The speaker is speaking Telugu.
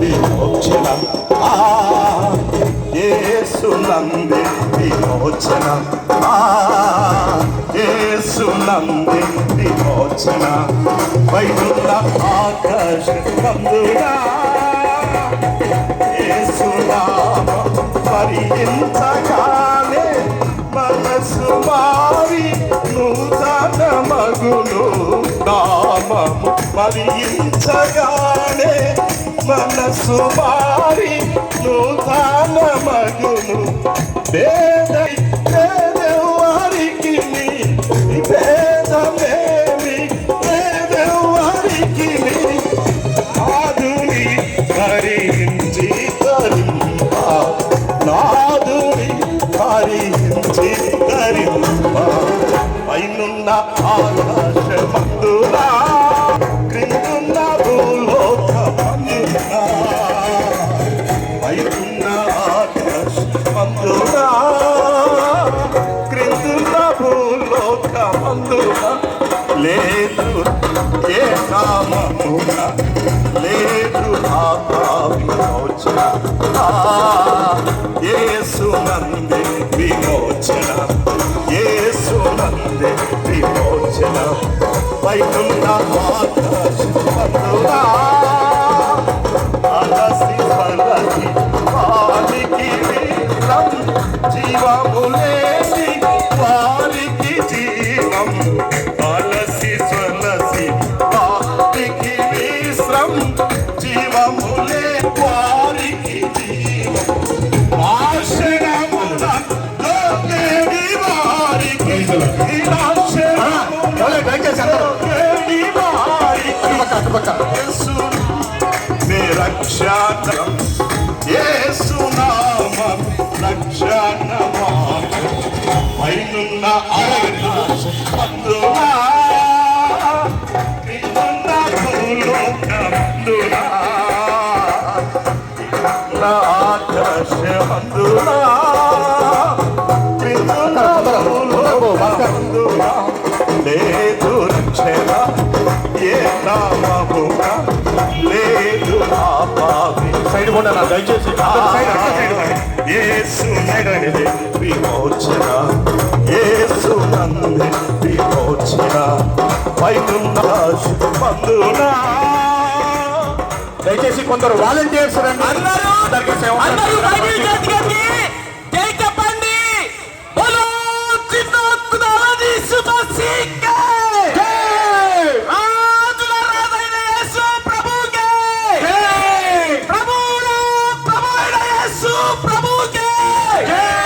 విమోచన ఆ యేసు నంది విమోచన. ఆ యేసు నంది విమోచన. వైకున్న ఆకాశమందునా? యేసునామం భరించగానే మనసు మారి నూతన మగులు నామము భరించగానే మనసు మారి నూతన మగును వేద పేదవారికి పేదమేమి పేదవారికి నాదుని హరించి తరింప. నాదుని హరించి తరింప. పైనున్న ఆకాశమందునా? భూలోకమందునా లేదు ఏ నామమున లేదు ఆత్మ విమోచన యేసు నందే విమోచన యేసు నందే విమోచన. పైకున్న ఆకాశమందునా అలసి రక్షణం. యేసు నామం రక్షణమాం. పైనున్న ఆకాశమందునా నామమున లేదు సైడ్ కూడా నా దయచేసి. యేసు నందే విమోచన. యేసు నందే విమోచన. పైనున్న మందునా దయచేసి కొందరు వాలంటీర్స్ రండి. అందరూ అందరికీ సేవ అందరూ イボーケー！